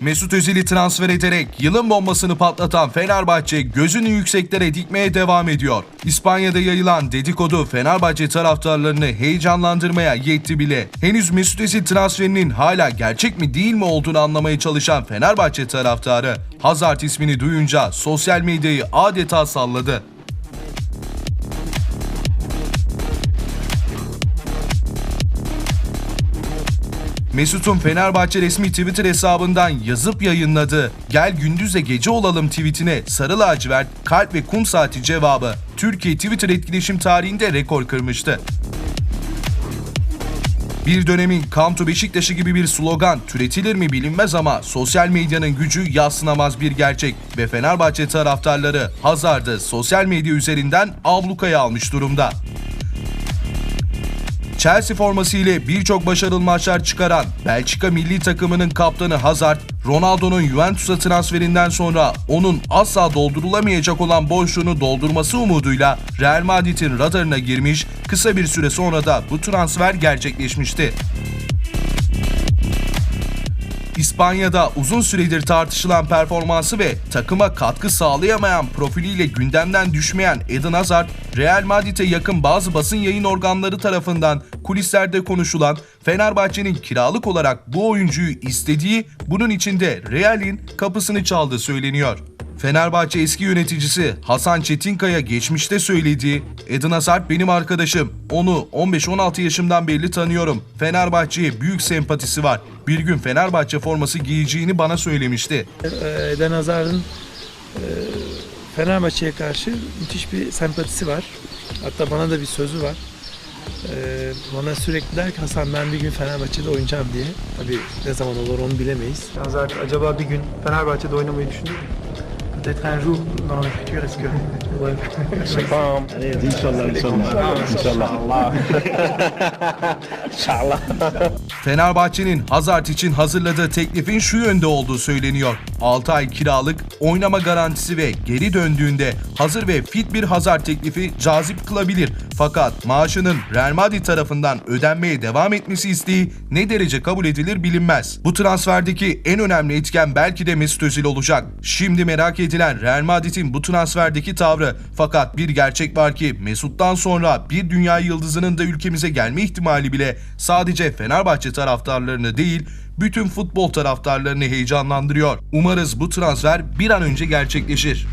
Mesut Özil'i transfer ederek yılın bombasını patlatan Fenerbahçe gözünü yükseklere dikmeye devam ediyor. İspanya'da yayılan dedikodu Fenerbahçe taraftarlarını heyecanlandırmaya yetti bile. Henüz Mesut Özil transferinin hala gerçek mi değil mi olduğunu anlamaya çalışan Fenerbahçe taraftarı Hazard ismini duyunca sosyal medyayı adeta salladı. Mesut'un Fenerbahçe resmi Twitter hesabından yazıp yayınladığı Gel gündüzle gece olalım tweetine sarı lacivert, kalp ve kum saati cevabı Türkiye Twitter etkileşim tarihinde rekor kırmıştı. Bir dönemin Come to Beşiktaş'ı gibi bir slogan türetilir mi bilinmez ama sosyal medyanın gücü yadsınamaz bir gerçek ve Fenerbahçe taraftarları Hazard'ı sosyal medya üzerinden ablukaya almış durumda. Chelsea forması ile birçok başarılı maçlar çıkaran Belçika milli takımının kaptanı Hazard, Ronaldo'nun Juventus'a transferinden sonra onun asla doldurulamayacak olan boşluğunu doldurması umuduyla Real Madrid'in radarına girmiş, kısa bir süre sonra da bu transfer gerçekleşmişti. İspanya'da uzun süredir tartışılan performansı ve takıma katkı sağlayamayan profiliyle gündemden düşmeyen Eden Hazard, Real Madrid'e yakın bazı basın yayın organları tarafından kulislerde konuşulan Fenerbahçe'nin kiralık olarak bu oyuncuyu istediği, bunun içinde Real'in kapısını çaldığı söyleniyor. Fenerbahçe eski yöneticisi Hasan Çetinkaya geçmişte söylediği Eden Hazard benim arkadaşım. Onu 15-16 yaşımdan beri tanıyorum. Fenerbahçe'ye büyük sempatisi var. Bir gün Fenerbahçe forması giyeceğini bana söylemişti. Ee, Eden Hazard'ın e, Fenerbahçe'ye karşı müthiş bir sempatisi var. Hatta bana da bir sözü var. Ee, bana sürekli der ki Hasan ben bir gün Fenerbahçe'de oynayacağım diye. Tabii ne zaman olur onu bilemeyiz. Hazard acaba bir gün Fenerbahçe'de oynamayı düşünüyor mu? Peut-être un jour dans le futur est-ce que Je sais pas. hein. Inch'Allah, Inch'Allah. Inch'Allah. Inch'Allah. Fenerbahçe'nin Hazard için hazırladığı teklifin şu yönde olduğu söyleniyor. 6 ay kiralık, oynama garantisi ve geri döndüğünde hazır ve fit bir Hazard teklifi cazip kılabilir. Fakat maaşının Real Madrid tarafından ödenmeye devam etmesi isteği ne derece kabul edilir bilinmez. Bu transferdeki en önemli etken belki de Mesut Özil olacak. Şimdi merak edilen Real Madrid'in bu transferdeki tavrı. Fakat bir gerçek var ki Mesut'tan sonra bir dünya yıldızının da ülkemize gelme ihtimali bile sadece Fenerbahçe taraftarlarını değil, bütün futbol taraftarlarını heyecanlandırıyor. Umarız bu transfer bir an önce gerçekleşir.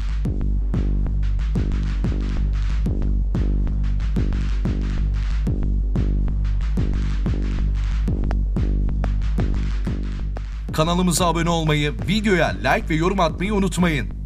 Kanalımıza abone olmayı, videoya like ve yorum atmayı unutmayın.